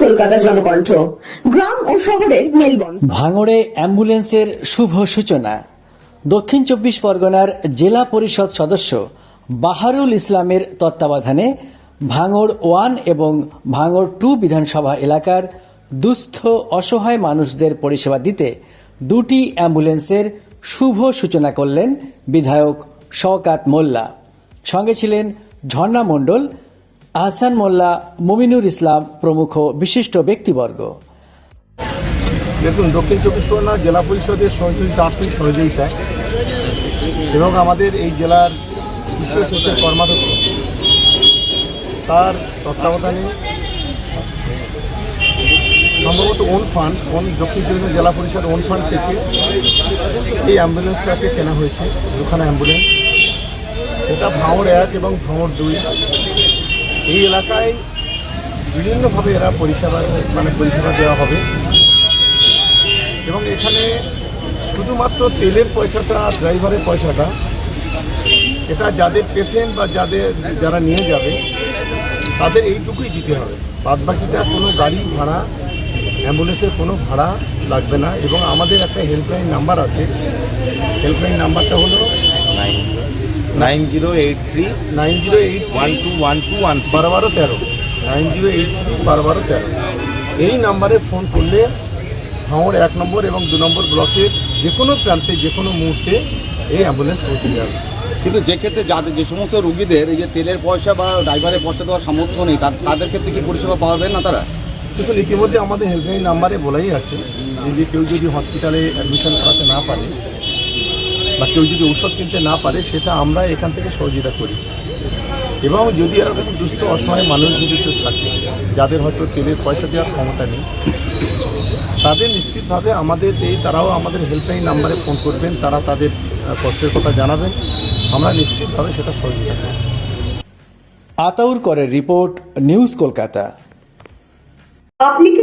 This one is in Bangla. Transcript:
কলকাতা জনকণ্ঠ। গ্রাম ও শহরের ভাঙড়ে অ্যাম্বুলেন্সের শুভ সূচনা। দক্ষিণ চব্বিশ পরগনার জেলা পরিষদ সদস্য বাহারুল ইসলামের তত্ত্বাবধানে ভাঙড় ওয়ান এবং ভাঙড় টু বিধানসভা এলাকার দুস্থ অসহায় মানুষদের পরিষেবা দিতে দুটি অ্যাম্বুলেন্সের শুভ সূচনা করলেন বিধায়ক শওকাত মোল্লা। সঙ্গে ছিলেন ঝর্ণা মণ্ডল আহসান মোল্লা, মুমিনুর ইসলাম প্রমুখ বিশিষ্ট ব্যক্তিবর্গ। দেখুন, দক্ষিণ চব্বিশ পরগনা জেলা পরিষদের সহযোগিতা আর্থিক সহযোগিতায় এবং আমাদের এই জেলার বিশেষ কর্মাধ্যক্ষ। তার তত্ত্বাবধানে সম্ভবত ওন ফান্ড ওন দক্ষিণ চব্বিশ জেলা পরিষদ ওন ফান্ড থেকে এই অ্যাম্বুলেন্সটাকে কেনা হয়েছে, দুখানা অ্যাম্বুলেন্স এটা ভাঁড় এক এবং ভাঁড় দুই। এই এলাকায় বিভিন্নভাবে এরা পরিষেবা মানে পরিষেবা দেওয়া হবে। এবং এখানে শুধুমাত্র তেলের পয়সাটা ড্রাইভারের পয়সাটা, এটা যাদের পেশেন্ট বা যাদের, যারা নিয়ে যাবে, তাদের এইটুকুই দিতে হবে। বাদ বাকিটা কোনো গাড়ি ভাড়া, অ্যাম্বুলেন্সের কোনো ভাড়া লাগবে না। এবং আমাদের একটা হেল্পলাইন নাম্বার আছে। হেল্পলাইন নাম্বারটা হলো nine zero eight three nine zero eight one two one two one বারো বারো তেরো। নাইন জিরো এইট থ্রি বারো বারো তেরো। এই নাম্বারে ফোন করলে ভাঙড় এক নম্বর এবং দু নম্বর ব্লকের যে কোনো প্রান্তে যে কোনো মুহূর্তে এই অ্যাম্বুলেন্স পৌঁছে যাবে। কিন্তু যে ক্ষেত্রে যাদের যে সমস্ত রুগীদের এই যে তেলের পয়সা বা ড্রাইভারের পয়সা দেওয়ার সামর্থ্য নেই তাদের ক্ষেত্রে কি পরিষেবা পাবেন না তারা? দেখুন ইতিমধ্যে আমাদের হেল্পলাইন নাম্বারে বলাই আছে যে কেউ যদি হসপিটালে অ্যাডমিশন করাতে না পারে কেউ যদি ঔষধ কিনতে না পারে সেটা আমরা এখান থেকে সহযোগিতা করি। এবং যদি এরকম দুস্থ অসহায় মানুষ যদি কেউ থাকে যাদের হয়তো তেলের পয়সা দেওয়ার ক্ষমতা নেই তাদের নিশ্চিতভাবে আমাদের এই তারাও আমাদের হেল্পলাইন নাম্বারে ফোন করবেন তারা তাদের কষ্টের কথা জানাবেন। আমরা নিশ্চিতভাবে সেটা সহযোগিতা করব। আতাউর করে রিপোর্ট নিউজ কলকাতা। আপনি কি